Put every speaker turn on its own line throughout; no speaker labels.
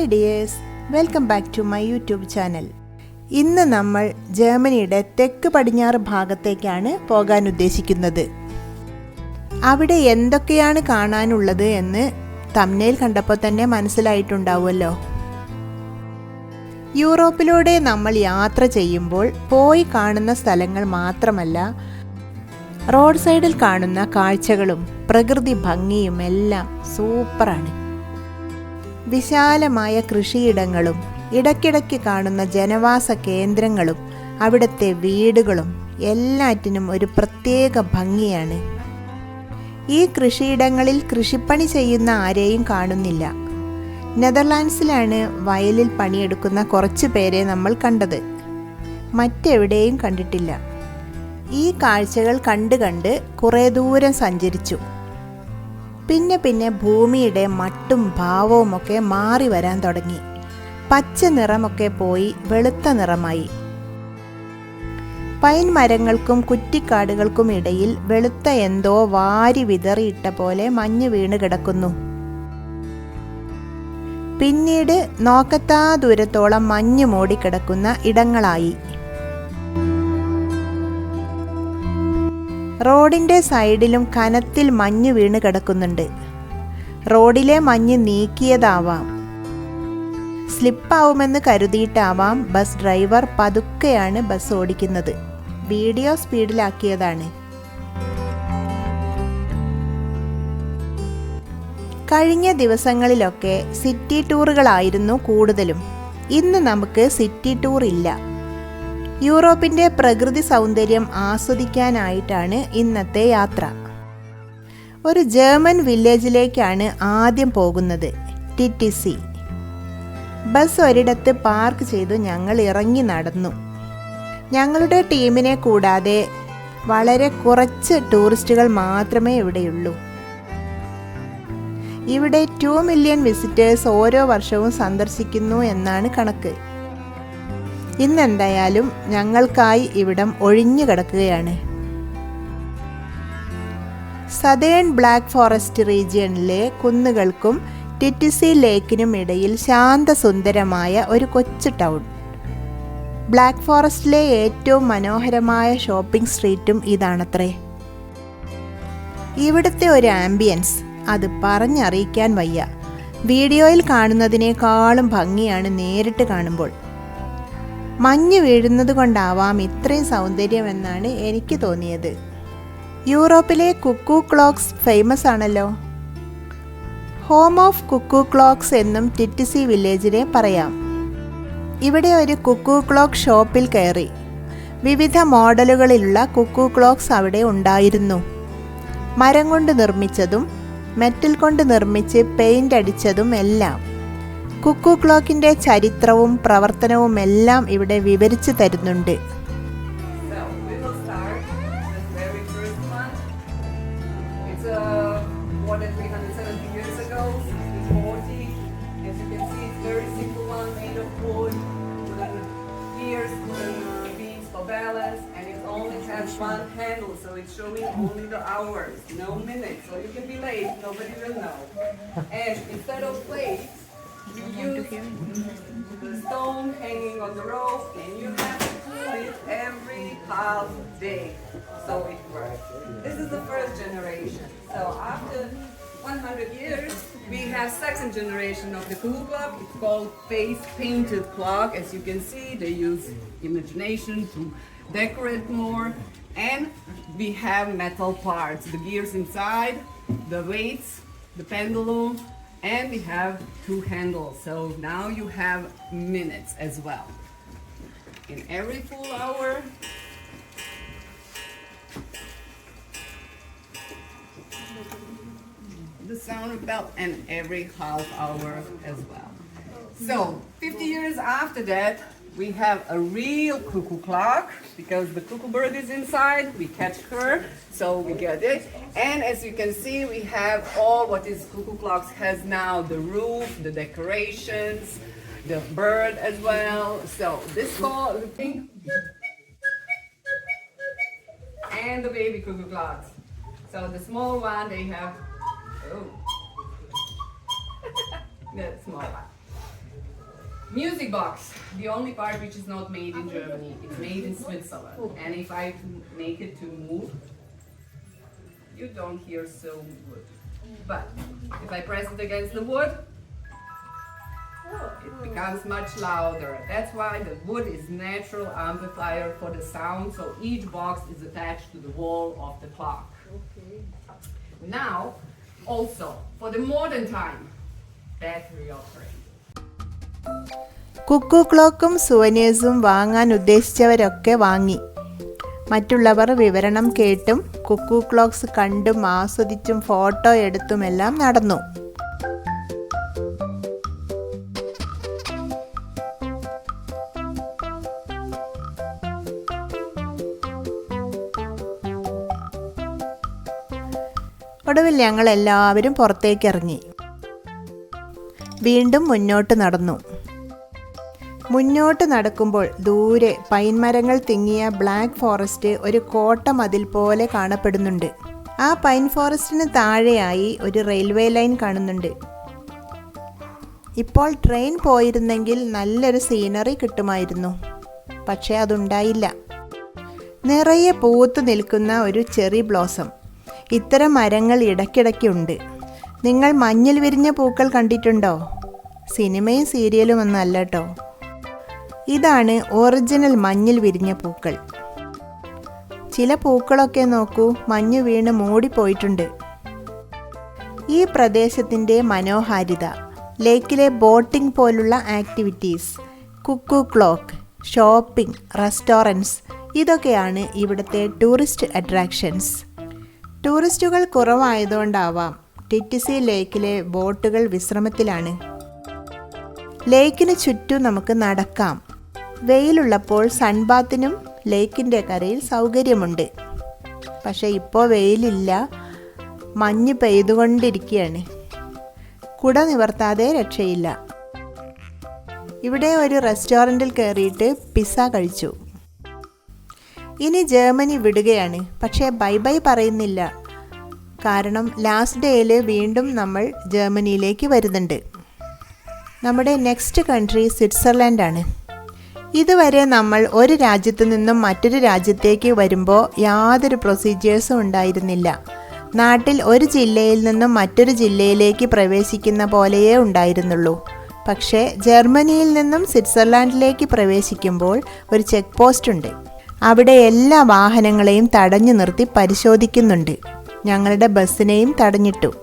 Hi dears welcome back to my YouTube channel. ഇന്ന് നമ്മൾ ജർമ്മനിയുടെ തെക്ക് പടിഞ്ഞാറ് ഭാഗത്തേക്കാണ് പോകാൻ ഉദ്ദേശിക്കുന്നത്. അവിടെ എന്തൊക്കെയാണ് കാണാനുള്ളത് എന്ന് തമ്നയിൽ കണ്ടപ്പോൾ തന്നെ മനസ്സിലായിട്ടുണ്ടാവുമല്ലോ. യൂറോപ്പിലൂടെ നമ്മൾ യാത്ര ചെയ്യുമ്പോൾ പോയി കാണുന്ന സ്ഥലങ്ങൾ മാത്രമല്ല റോഡ് സൈഡിൽ കാണുന്ന കാഴ്ചകളും പ്രകൃതി ഭംഗിയും എല്ലാം സൂപ്പറാണ്. വിശാലമായ കൃഷിയിടങ്ങളും ഇടയ്ക്കിടയ്ക്ക് കാണുന്ന ജനവാസ കേന്ദ്രങ്ങളും അവിടുത്തെ വീടുകളും എല്ലാറ്റിനും ഒരു പ്രത്യേക ഭംഗിയാണ്. ഈ കൃഷിയിടങ്ങളിൽ കൃഷിപ്പണി ചെയ്യുന്ന ആരെയും കാണുന്നില്ല. നെതർലാൻഡ്സിലാണ് വയലിൽ പണിയെടുക്കുന്ന കുറച്ച് പേരെ നമ്മൾ കണ്ടത്. മറ്റെവിടെയും കണ്ടിട്ടില്ല. ഈ കാഴ്ചകൾ കണ്ട് കണ്ട് കുറേ ദൂരം സഞ്ചരിച്ചു. പിന്നെ പിന്നെ ഭൂമിയുടെ മട്ടും ഭാവവുമൊക്കെ മാറി വരാൻ തുടങ്ങി. പച്ച നിറമൊക്കെ പോയി വെളുത്ത നിറമായി. പൈൻ മരങ്ങൾക്കും കുറ്റിക്കാടുകൾക്കും ഇടയിൽ വെളുത്ത എന്തോ വാരി വിതറിയിട്ട പോലെ മഞ്ഞ് വീണ് കിടക്കുന്നു. പിന്നീട് നോക്കത്താ ദൂരത്തോളം മഞ്ഞ് മൂടിക്കിടക്കുന്ന ഇടങ്ങളായി. റോഡിന്റെ സൈഡിലും കനത്തിൽ മഞ്ഞ് വീണ് കിടക്കുന്നുണ്ട്. റോഡിലെ മഞ്ഞ് നീക്കിയതാവാം. സ്ലിപ്പാവുമെന്ന് കരുതിയിട്ടാവാം ബസ് ഡ്രൈവർ പതുക്കെയാണ് ബസ് ഓടിക്കുന്നത്. വീഡിയോ സ്പീഡിലാക്കിയതാണ്. കഴിഞ്ഞ ദിവസങ്ങളിലൊക്കെ സിറ്റി ടൂറുകളായിരുന്നു കൂടുതലും. ഇന്ന് നമുക്ക് സിറ്റി ടൂർ ഇല്ല. യൂറോപ്പിന്റെ പ്രകൃതി സൗന്ദര്യം ആസ്വദിക്കാനായിട്ടാണ് ഇന്നത്തെ യാത്ര. ഒരു ജർമ്മൻ വില്ലേജിലേക്കാണ് ആദ്യം പോകുന്നത് ടിറ്റിസി. ബസ് ഒരിടത്ത് പാർക്ക് ചെയ്തു ഞങ്ങൾ ഇറങ്ങി നടന്നു. ഞങ്ങളുടെ ടീമിനെ കൂടാതെ വളരെ കുറച്ച് ടൂറിസ്റ്റുകൾ മാത്രമേ ഇവിടെയുള്ളൂ. ഇവിടെ ടു മില്യൺ വിസിറ്റേഴ്സ് ഓരോ വർഷവും സന്ദർശിക്കുന്നു എന്നാണ് കണക്ക്. ഇന്നെന്തായാലും ഞങ്ങൾക്കായി ഇവിടം ഒഴിഞ്ഞു കിടക്കുകയാണ്. സതേൺ ബ്ലാക്ക് ഫോറസ്റ്റ് റീജിയണിലെ കുന്നുകൾക്കും ടിറ്റിസി ലേക്കിനും ഇടയിൽ ശാന്തസുന്ദരമായ ഒരു കൊച്ചു ടൗൺ. ബ്ലാക്ക് ഫോറസ്റ്റിലെ ഏറ്റവും മനോഹരമായ ഷോപ്പിംഗ് സ്ട്രീറ്റും ഇതാണത്രേ. ഇവിടുത്തെ ഒരു ആംബിയൻസ് അത് പറഞ്ഞറിയിക്കാൻ വയ്യ. വീഡിയോയിൽ കാണുന്നതിനേക്കാളും ഭംഗിയാണ് നേരിട്ട് കാണുമ്പോൾ. മഞ്ഞ് വീഴുന്നത് കൊണ്ടാവാം ഇത്രയും സൗന്ദര്യമെന്നാണ് എനിക്ക് തോന്നിയത്. യൂറോപ്പിലെ കുക്കു ക്ലോക്സ് ഫേമസ് ആണല്ലോ. ഹോം ഓഫ് കുക്കു ക്ലോക്സ് എന്നും ടിറ്റിസി വില്ലേജിനെ പറയാം. ഇവിടെ ഒരു കുക്കു ക്ലോക്ക് ഷോപ്പിൽ കയറി. വിവിധ മോഡലുകളിലുള്ള കുക്കു ക്ലോക്സ് അവിടെ ഉണ്ടായിരുന്നു. മരം കൊണ്ട് നിർമ്മിച്ചതും മെറ്റൽ കൊണ്ട് നിർമ്മിച്ച് പെയിന്റ് അടിച്ചതും എല്ലാം. കുക്കു ക്ലോക്കിന്റെ ചരിത്രവും പ്രവർത്തനവും എല്ലാം ഇവിടെ വിവരിച്ചു തരുന്നുണ്ട്
So we will start with the very first one. It's uh, more than 370 years ago, 1640. As you can see, it's very simple one, made of wood, wooden gears, wooden uh, for balance, and it only has one handle, so it's showing only the hours, no minutes. So you can be late, nobody will know. And instead of plates, you use the stone hanging on the rope, and you have to pull it every half day. So it works. This is the first generation. So after 100 years, we have second generation of the Kugel clock. It's called face painted clock. As you can see, they use imagination to decorate more. And we have metal parts, the gears inside, the weights, the pendulum, and we have two handles. So now you have minutes as well. In every full hour, the sound of bell and every half hour as well. So 50 years after that, we have a real cuckoo clock because the cuckoo bird is inside. We catch her, so we get it. And as you can see, we have all what is cuckoo clocks has now: the roof, the decorations, the bird as well. So this call thing and the baby cuckoo clocks. So the small one they have. Oh. the small one. Music box, the only part which is not made in Germany. It's made in Switzerland. Oh. And if I make it to move, you don't hear so good. But if I press it against the wood, it becomes much louder. That's why the wood is natural amplifier for the sound. So each box is attached to the wall of the clock. Now, also for the modern time, battery operated.
Kuku ക്ലോക്കും സുവനേഴ്സും വാങ്ങാൻ ഉദ്ദേശിച്ചവരൊക്കെ വാങ്ങി. മറ്റുള്ളവർ വിവരണം കേട്ടും Kuku clocks കണ്ടും ആസ്വദിച്ചും photo എടുത്തുമെല്ലാം നടന്നു. ഒടുവിൽ ഞങ്ങൾ എല്ലാവരും പുറത്തേക്ക് ഇറങ്ങി വീണ്ടും മുന്നോട്ട് നടന്നു. മുന്നോട്ട് നടക്കുമ്പോൾ ദൂരെ പൈൻമരങ്ങൾ തിങ്ങിയ ബ്ലാക്ക് ഫോറസ്റ്റ് ഒരു കോട്ട മതിൽ പോലെ കാണപ്പെടുന്നുണ്ട്. ആ പൈൻ ഫോറസ്റ്റിന് താഴെയായി ഒരു റെയിൽവേ ലൈൻ കാണുന്നുണ്ട്. ഇപ്പോൾ ട്രെയിൻ പോയിരുന്നെങ്കിൽ നല്ലൊരു സീനറി കിട്ടുമായിരുന്നു. പക്ഷേ അതുണ്ടായില്ല. നിറയെ പൂത്ത് നിൽക്കുന്ന ഒരു ചെറി ബ്ലോസം. ഇത്തരം മരങ്ങൾ ഇടയ്ക്കിടയ്ക്കുണ്ട് നിങ്ങൾ മഞ്ഞിൽ വിരിഞ്ഞ പൂക്കൾ കണ്ടിട്ടുണ്ടോ? സിനിമയും സീരിയലും ഒന്നല്ല കേട്ടോ ഇതാണ് ഒറിജിനൽ മഞ്ഞിൽ വിരിഞ്ഞ പൂക്കൾ. ചില പൂക്കളൊക്കെ നോക്കൂ മഞ്ഞ് വീണ് മൂടിപ്പോയിട്ടുണ്ട്. ഈ പ്രദേശത്തിന്റെ മനോഹാരിത ലേക്കിലെ ബോട്ടിംഗ് പോലുള്ള activities cuckoo clock shopping restaurants ഇതൊക്കെയാണ് ഇവിടുത്തെ ടൂറിസ്റ്റ് അട്രാക്ഷൻസ്. ടൂറിസ്റ്റുകൾ കുറവായതുകൊണ്ടാവാം ടിറ്റിസി ലേക്കിലെ ബോട്ടുകൾ വിശ്രമത്തിലാണ്. ലേക്കിന് ചുറ്റും നമുക്ക് നടക്കാം. വെയിലുള്ളപ്പോൾ സൺബാത്തിനും ലേക്കിന്റെ കരയിൽ സൗകര്യമുണ്ട്. പക്ഷേ ഇപ്പോൾ വെയിലില്ല. മഞ്ഞ് പെയ്തുകൊണ്ടിരിക്കുകയാണ്. കുട നിവർത്താതെ രക്ഷയില്ല. ഇവിടെ ഒരു റെസ്റ്റോറന്റിൽ കയറിയിട്ട് പിസ്സ കഴിച്ചു. ഇനി ജർമ്മനി വിടുകയാണ്. പക്ഷേ ബൈ ബൈ പറയുന്നില്ല. കാരണം ലാസ്റ്റ് ഡേയിൽ വീണ്ടും നമ്മൾ ജർമ്മനിയിലേക്ക് വരുന്നുണ്ട്. നമ്മുടെ നെക്സ്റ്റ് കൺട്രി സ്വിറ്റ്സർലാൻഡാണ്. ഇതുവരെ നമ്മൾ ഒരു രാജ്യത്തു നിന്നും മറ്റൊരു രാജ്യത്തേക്ക് വരുമ്പോൾ യാതൊരു പ്രൊസീജിയേഴ്സും ഉണ്ടായിരുന്നില്ല. നാട്ടിൽ ഒരു ജില്ലയിൽ നിന്നും മറ്റൊരു ജില്ലയിലേക്ക് പ്രവേശിക്കുന്ന പോലെയേ ഉണ്ടായിരുന്നുള്ളൂ. പക്ഷേ ജർമ്മനിയിൽ നിന്നും സ്വിറ്റ്സർലാൻഡിലേക്ക് പ്രവേശിക്കുമ്പോൾ ഒരു ചെക്ക് പോസ്റ്റ് ഉണ്ട്. അവിടെ എല്ലാ വാഹനങ്ങളെയും തടഞ്ഞു നിർത്തി പരിശോധിക്കുന്നുണ്ട്. ഞങ്ങളുടെ ബസ്സിനെയും തടഞ്ഞിട്ടു.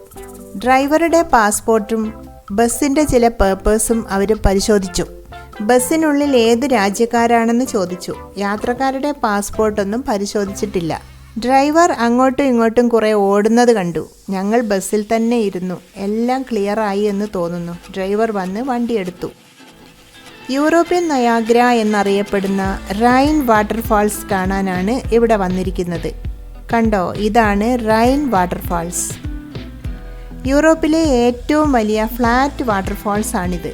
ഡ്രൈവറുടെ പാസ്പോർട്ടും ബസ്സിന്റെ ചില പേപ്പേഴ്സും അവർ പരിശോധിച്ചു. ബസ്സിനുള്ളിൽ ഏത് രാജ്യക്കാരാണെന്ന് ചോദിച്ചു. യാത്രക്കാരുടെ പാസ്പോർട്ടൊന്നും പരിശോധിച്ചിട്ടില്ല. ഡ്രൈവർ അങ്ങോട്ടും ഇങ്ങോട്ടും കുറേ ഓടുന്നത് കണ്ടു. ഞങ്ങൾ ബസ്സിൽ തന്നെ ഇരുന്നു. എല്ലാം ക്ലിയറായി എന്ന് തോന്നുന്നു. ഡ്രൈവർ വന്ന് വണ്ടിയെടുത്തു യൂറോപ്യൻ നയാഗ്ര എന്നറിയപ്പെടുന്ന റൈൻ വാട്ടർഫാൾസ് കാണാനാണ് ഇവിടെ വന്നിരിക്കുന്നത്. കണ്ടോ? ഇതാണ് റൈൻ വാട്ടർഫാൾസ് യൂറോപ്പിലെ ഏറ്റവും വലിയ ഫ്ലാറ്റ് വാട്ടർഫാൾസ് ആണിത്.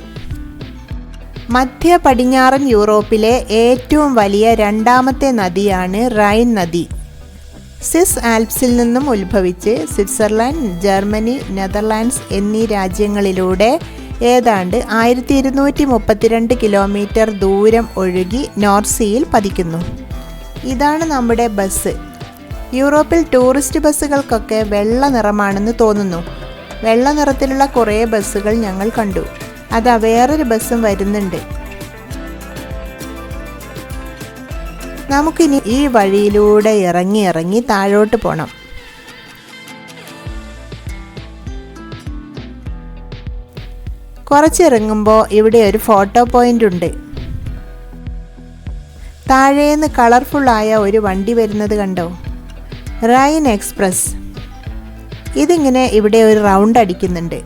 മധ്യ പടിഞ്ഞാറൻ യൂറോപ്പിലെ ഏറ്റവും വലിയ രണ്ടാമത്തെ നദിയാണ് റൈൻ നദി. സിസ് ആൽപ്സിൽ നിന്നും ഉത്ഭവിച്ച് സ്വിറ്റ്സർലാൻഡ് ജർമ്മനി നെതർലാൻഡ്സ് എന്നീ രാജ്യങ്ങളിലൂടെ ഏതാണ്ട് ആയിരത്തി ഇരുന്നൂറ്റി മുപ്പത്തിരണ്ട് കിലോമീറ്റർ ദൂരം ഒഴുകി നോർത്ത് സീയിൽ പതിക്കുന്നു. ഇതാണ് നമ്മുടെ ബസ്. യൂറോപ്പിൽ ടൂറിസ്റ്റ് ബസ്സുകൾക്കൊക്കെ വെള്ള നിറമാണെന്ന് തോന്നുന്നു. വെള്ള നിറത്തിലുള്ള കുറേ ബസ്സുകൾ ഞങ്ങൾ കണ്ടു. അതാ വേറൊരു ബസ്സും വരുന്നുണ്ട്. നമുക്കിനി ഈ വഴിയിലൂടെ ഇറങ്ങി ഇറങ്ങി താഴോട്ട് പോകണം കുറച്ചിറങ്ങുമ്പോൾ ഇവിടെ ഒരു ഫോട്ടോ പോയിന്റ് ഉണ്ട്. താഴേന്ന് കളർഫുള്ളായ ഒരു വണ്ടി വരുന്നത് കണ്ടോ? റൈൻ എക്സ്പ്രസ് ഇതിങ്ങനെ ഇവിടെ ഒരു റൗണ്ട് അടിക്കുന്നുണ്ട്.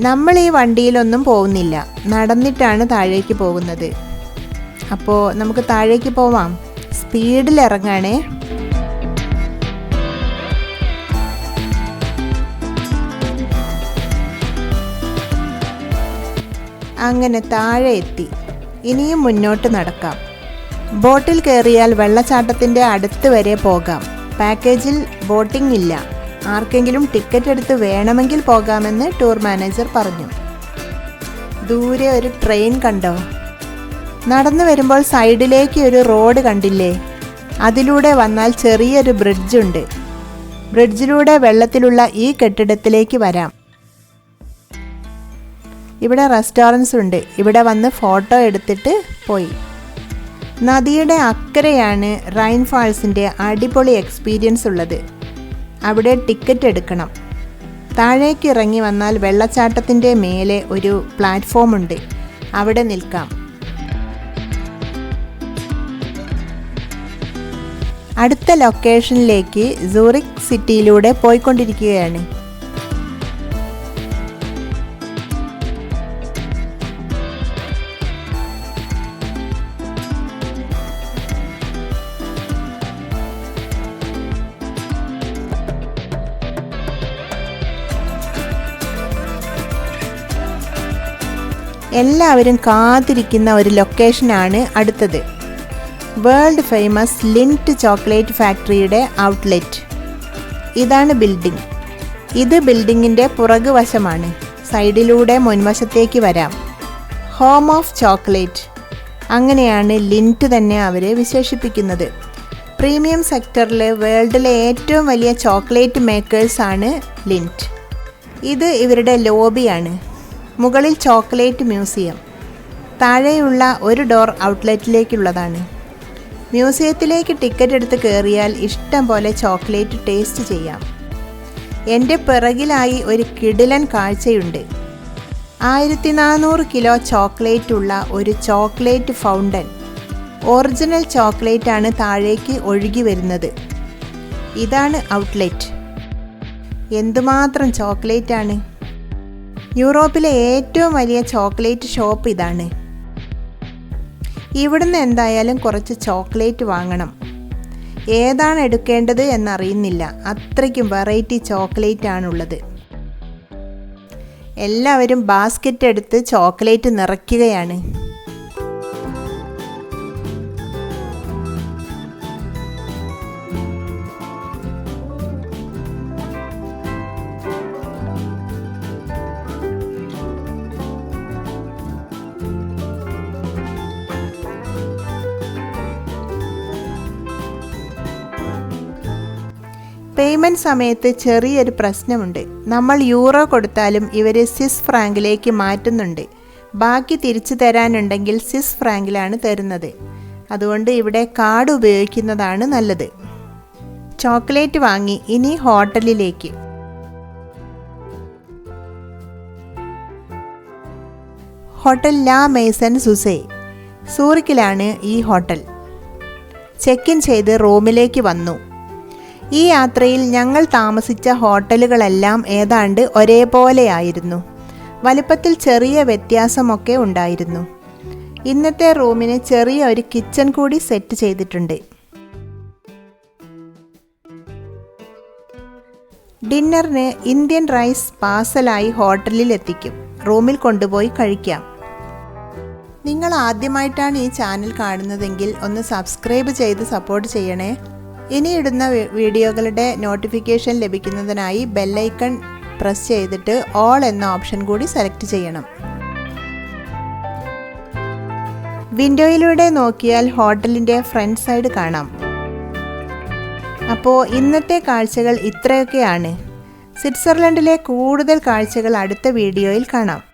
നമ്മൾ ഈ വണ്ടിയിലൊന്നും പോകുന്നില്ല. നടന്നിട്ടാണ് താഴേക്ക് പോകുന്നത്. അപ്പോൾ നമുക്ക് താഴേക്ക് പോവാം. സ്പീഡിൽ ഇറങ്ങാണേ. അങ്ങനെ താഴെ എത്തി. ഇനിയും മുന്നോട്ട് നടക്കാം. ബോട്ടിൽ കയറിയാൽ വെള്ളച്ചാട്ടത്തിന്റെ അടുത്ത് വരെ പോകാം. പാക്കേജിൽ ബോട്ടിംഗ് ഇല്ല. ആർക്കെങ്കിലും ടിക്കറ്റ് എടുത്ത് വേണമെങ്കിൽ പോകാമെന്ന് ടൂർ മാനേജർ പറഞ്ഞു. ദൂരെ ഒരു ട്രെയിൻ കണ്ടോ? നടന്നു വരുമ്പോൾ സൈഡിലേക്ക് ഒരു റോഡ് കണ്ടില്ലേ? അതിലൂടെ വന്നാൽ ചെറിയൊരു ബ്രിഡ്ജുണ്ട് ബ്രിഡ്ജിലൂടെ വെള്ളത്തിലുള്ള ഈ കെട്ടിടത്തിലേക്ക് വരാം. ഇവിടെ റെസ്റ്റോറന്റ്സ് ഉണ്ട്. ഇവിടെ വന്ന് ഫോട്ടോ എടുത്തിട്ട് പോയി. നദിയുടെ അക്കരെയാണ് റൈൻ ഫാൾസിന്റെ അടിപൊളി എക്സ്പീരിയൻസ് ഉള്ളത്. അവിടെ ടിക്കറ്റ് എടുക്കണം. താഴേക്ക് ഇറങ്ങി വന്നാൽ വെള്ളച്ചാട്ടത്തിന്റെ മേലെ ഒരു പ്ലാറ്റ്ഫോം ഉണ്ട്. അവിടെ നിൽക്കാം. അടുത്ത ലൊക്കേഷനിലേക്ക് സൂറിക് സിറ്റിയിലൂടെ പോയിക്കൊണ്ടിരിക്കുകയാണ്. എല്ലാവരും കാത്തിരിക്കുന്ന ഒരു ലൊക്കേഷനാണ് അടുത്തത്. വേൾഡ് ഫേമസ് ലിന്റ് ചോക്ലേറ്റ് ഫാക്ടറിയുടെ ഔട്ട്ലെറ്റ്. ഇതാണ് ബിൽഡിംഗ്. ഇത് ബിൽഡിങ്ങിന്റെ പുറകുവശമാണ് സൈഡിലൂടെ മുൻവശത്തേക്ക് വരാം. Home of chocolate. അങ്ങനെയാണ് ലിന്റ് തന്നെ അവരെ വിശേഷിപ്പിക്കുന്നത്. പ്രീമിയം സെക്ടറിൽ വേൾഡിലെ ഏറ്റവും വലിയ ചോക്ലേറ്റ് മേക്കേഴ്സാണ് ലിന്റ്. ഇത് ഇവരുടെ ലോബിയാണ്. മുകളിൽ ചോക്ലേറ്റ് മ്യൂസിയം. താഴെയുള്ള ഒരു ഡോർ ഔട്ട്ലെറ്റിലേക്കുള്ളതാണ്. മ്യൂസിയത്തിലേക്ക് ടിക്കറ്റ് എടുത്ത് കയറിയാൽ ഇഷ്ടം പോലെ ചോക്ലേറ്റ് ടേസ്റ്റ് ചെയ്യാം. എന്റെ പിറകിലായി ഒരു കിടിലൻ കാഴ്ചയുണ്ട്. ആയിരത്തി നാനൂറ് കിലോ ചോക്ലേറ്റ് ഉള്ള ഒരു ചോക്ലേറ്റ് ഫൗണ്ടൻ. ഒറിജിനൽ ചോക്ലേറ്റ് ആണ് താഴേക്ക് ഒഴുകി വരുന്നത്. ഇതാണ് ഔട്ട്ലെറ്റ്. എന്തുമാത്രം ചോക്ലേറ്റ് ആണ് യൂറോപ്പിലെ ഏറ്റവും വലിയ ചോക്ലേറ്റ് ഷോപ്പ് ഇതാണ്. ഇവിടുന്ന് എന്തായാലും കുറച്ച് ചോക്ലേറ്റ് വാങ്ങണം. ഏതാണ് എടുക്കേണ്ടത് എന്നറിയുന്നില്ല. അത്രയ്ക്കും വെറൈറ്റി ചോക്ലേറ്റ് ആണുള്ളത് എല്ലാവരും ബാസ്ക്കറ്റ് എടുത്ത് ചോക്ലേറ്റ് നിറയ്ക്കുകയാണ്. പേയ്മെന്റ് സമയത്ത് ചെറിയൊരു പ്രശ്നമുണ്ട്. നമ്മൾ യൂറോ കൊടുത്താലും ഇവർ സ്വിസ് ഫ്രാങ്കിലേക്ക് മാറ്റുന്നുണ്ട്. ബാക്കി തിരിച്ചു തരാനുണ്ടെങ്കിൽ സ്വിസ് ഫ്രാങ്കിലാണ് തരുന്നത്. അതുകൊണ്ട് ഇവിടെ കാർഡ് ഉപയോഗിക്കുന്നതാണ് നല്ലത്. ചോക്ലേറ്റ് വാങ്ങി ഇനി ഹോട്ടലിലേക്ക്. ഹോട്ടൽ ലാ മേസൺ സുസേ. സൂറിക്കിലാണ് ഈ ഹോട്ടൽ. ചെക്ക് ഇൻ ചെയ്ത് റൂമിലേക്ക് വന്നു. ഈ യാത്രയിൽ ഞങ്ങൾ താമസിച്ച ഹോട്ടലുകളെല്ലാം ഏതാണ്ട് ഒരേപോലെയായിരുന്നു. വലിപ്പത്തിൽ ചെറിയ വ്യത്യാസമൊക്കെ ഉണ്ടായിരുന്നു. ഇന്നത്തെ റൂമിന് ചെറിയ ഒരു കിച്ചൺ കൂടി സെറ്റ് ചെയ്തിട്ടുണ്ട്. ഡിന്നറിന് ഇന്ത്യൻ റൈസ് പാർസലായി ഹോട്ടലിൽ എത്തിക്കും. റൂമിൽ കൊണ്ടുപോയി കഴിക്കാം. നിങ്ങൾ ആദ്യമായിട്ടാണ് ഈ ചാനൽ കാണുന്നതെങ്കിൽ ഒന്ന് സബ്സ്ക്രൈബ് ചെയ്ത് സപ്പോർട്ട് ചെയ്യണേ. ഇനി ഇടുന്ന വീഡിയോകളുടെ നോട്ടിഫിക്കേഷൻ ലഭിക്കുന്നതിനായി ബെല്ലൈക്കൺ പ്രസ് ചെയ്തിട്ട് ഓൾ എന്ന ഓപ്ഷൻ കൂടി സെലക്ട് ചെയ്യണം. വിൻഡോയിലൂടെ നോക്കിയാൽ ഹോട്ടലിന്റെ ഫ്രണ്ട് സൈഡ് കാണാം. അപ്പോൾ ഇന്നത്തെ കാഴ്ചകൾ ഇത്രയൊക്കെയാണ്. സ്വിറ്റ്സർലൻഡിലെ കൂടുതൽ കാഴ്ചകൾ അടുത്ത വീഡിയോയിൽ കാണാം.